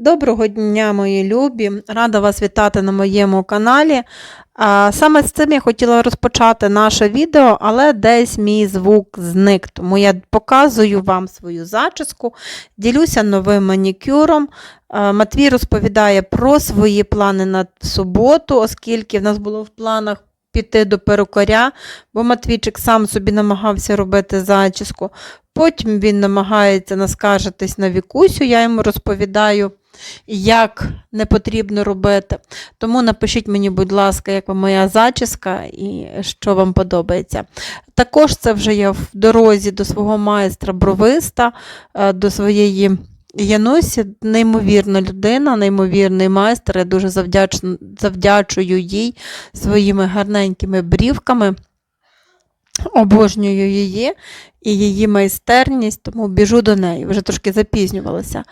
Доброго дня, мої любі! Рада вас вітати на моєму каналі. Саме з цим я хотіла розпочати наше відео, але десь мій звук зник. Тому я показую вам свою зачіску, ділюся новим манікюром. Матвій розповідає про свої плани на суботу, оскільки в нас було в планах піти до перукаря, бо Матвійчик сам собі намагався робити зачіску. Потім він намагається наскаржитись на вікусю, я йому розповідаю, як не потрібно робити. Тому напишіть мені, будь ласка, як вам моя зачіска і що вам подобається. Також це вже я в дорозі до свого майстра бровиста, е, до своєї Янусі, неймовірна людина, неймовірний майстер. Я дуже завдячую їй своїми гарненькими брівками. Обожнюю її і її майстерність, тому біжу до неї, вже трошки запізнювалася.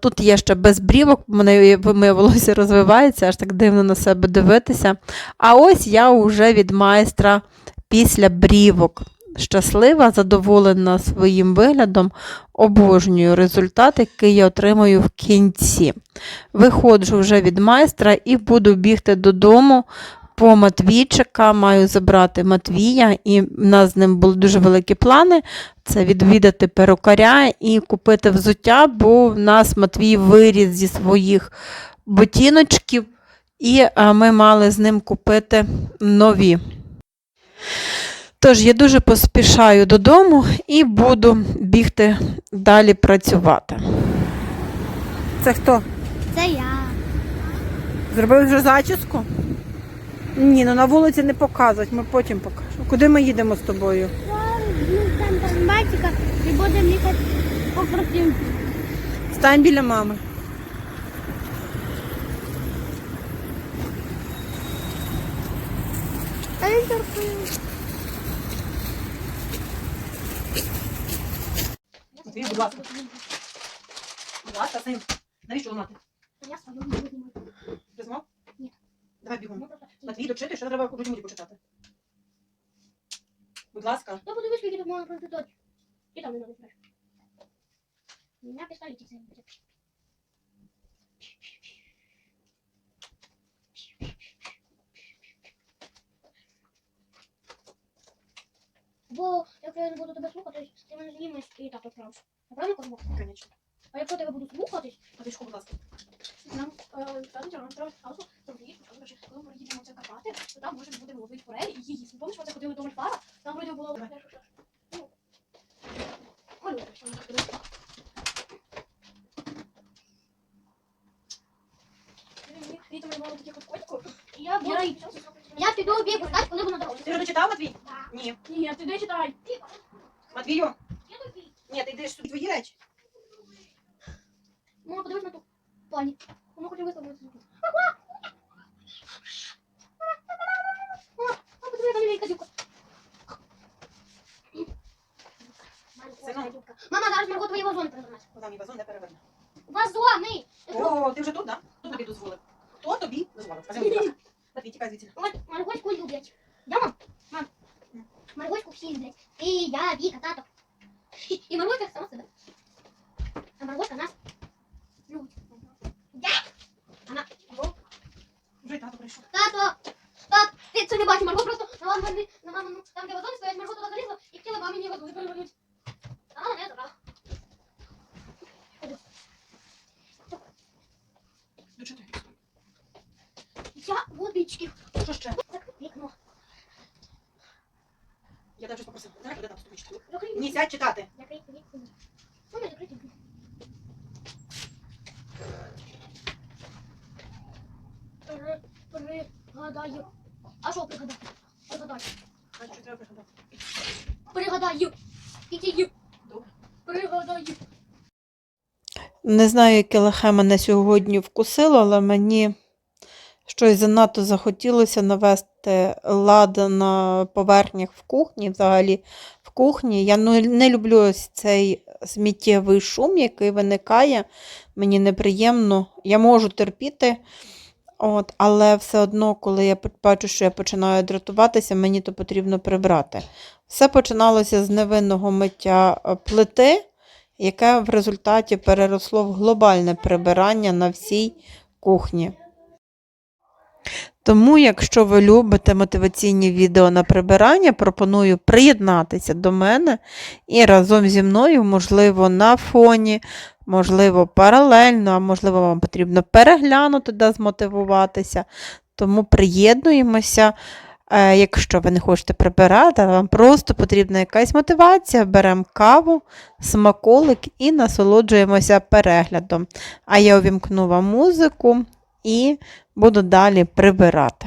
Тут є ще без брівок, мене моє волосся розвивається, аж так дивно на себе дивитися. А ось я вже від майстра після брівок. Щаслива, задоволена своїм виглядом, обожнюю результат, який я отримую в кінці. Виходжу вже від майстра і буду бігти додому по Матвійчика, маю забрати Матвія, і в нас з ним були дуже великі плани. Це відвідати перукаря і купити взуття, бо в нас Матвій виріс зі своїх ботіночків, і ми мали з ним купити нові. Тож я дуже поспішаю додому і буду бігти далі працювати. Це хто? Це я. Зробив вже зачіску? Ні, ну на вулиці не показують, ми потім покажемо. Куди ми їдемо з тобою? Ну, там там батька і будемо їхати по картинці. Стань біля мами. Торкує. Будь ласка. Будь ласка, син. Навіщо ламати? Я свою не буду? Давай бігом. Ну, просто- Матвій, дочити, що треба грудьмуді почитати. Будь ласка. Я подивись, скільки тут можна прочитати. І там не. У мене пістолет це не буде. Бо якщо я не буду тебе слухати, ти мене знімеш і так відправиш. Я правильно кажу? Звісно. А якщо тебе буду слухатись, Матвійшку, будь ласка. Нам е, кажуть, нам треба хаосу, то вріж, коротше, коли ми їдемо це Карпати, то там може бути ловити форель і її. Помниш, ми це ходили до Мольфара? Там вроді було... Ну, ой, ну, що ми ходили. І там таких от котиків. я буду... Я Я піду обіг пускати, коли буду на дорозі. Ти вже дочитав, Матвій? Так. Ні. Ні, ти де читай? Матвію? Ні, ти йдеш тут твої речі. Мама, подивись на ту пані. Вона хоче висловити звук. Мама, подивись, там є козюка. Синок. Мама, зараз Марго твої вазони Куди мій вазон не переверне. Вазони! О, ти вже тут, так? Хто тобі дозволив? Хто тобі дозволив? Скажи, будь ласка. Матвій, тікай звідси. От, Маргоську люблять. Да, мам? Мам. Маргоську всі люблять. І я, Віка, тато. І Маргоська сама себе. А Маргоська нас любить. Вона, Вже й тато прийшов. Тато! Тат! Ти це не бачиш, Марго просто на маму, на маму, ну, там де вазони стоять, Марго туди залізла і хотіла мамі вазони перевернути. А мама не забрала. Дочити. Я водички. Що ще? Закрий вікно. Я тебе щось попросив. Давай, куди там читати? Закрий вікно. сядь читати. Закрий вікно. Мама, закрий вікно. Пригадаю. А що пригадаю? Пригадаю. А що треба пригадати? Пригадаю. Добре. Пригадаю. Не знаю, яке лихе мене сьогодні вкусило, але мені щось занадто захотілося навести лад на поверхнях в кухні, взагалі в кухні. Я ну, не люблю ось цей сміттєвий шум, який виникає. Мені неприємно. Я можу терпіти, от, але все одно, коли я бачу, що я починаю дратуватися, мені то потрібно прибрати. Все починалося з невинного миття е, плити. яке в результаті переросло в глобальне прибирання на всій кухні. Тому, якщо ви любите мотиваційні відео на прибирання, пропоную приєднатися до мене і разом зі мною, можливо, на фоні, можливо, паралельно, а можливо, вам потрібно переглянути, де змотивуватися. Тому приєднуємося. Е, Якщо ви не хочете прибирати, вам просто потрібна якась мотивація, беремо каву, смаколик і насолоджуємося переглядом. А я увімкну вам музику і буду далі прибирати.